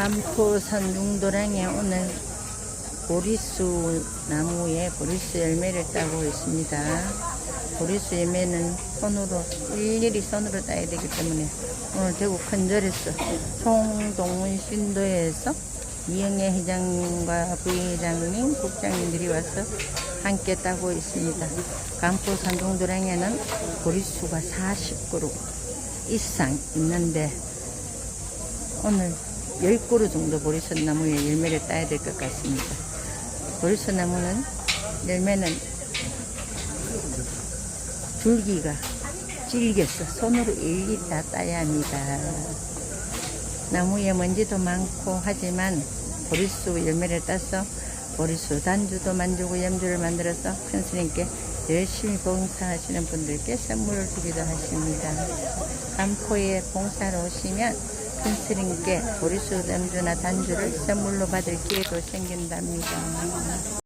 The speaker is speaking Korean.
간포산 융도량에 오늘 보리수 나무에 보리수 열매를 따고 있습니다. 보리수 열매는 손으로 일일이 손으로 따야 되기 때문에 오늘 대구 큰절에서 총동문 신도에서 이영애 회장님과 부회장님, 국장님들이 와서 함께 따고 있습니다. 간포산 융도량에는 보리수가 40그루 이상 있는데 오늘 10그루 정도 보리수 나무에 열매를 따야 될 것 같습니다. 보리수 나무는 열매는 줄기가 질겨서 손으로 일일이 다 따야 합니다. 나무에 먼지도 많고 하지만 보리수 열매를 따서 보리수 단주도 만들고 염주를 만들어서 큰 스님께 열심히 봉사하시는 분들께 선물을 주기도 하십니다. 간포에 봉사로 오시면 큰 스님께 보리수 염주나 단주를 선물로 받을 기회도 생긴답니다.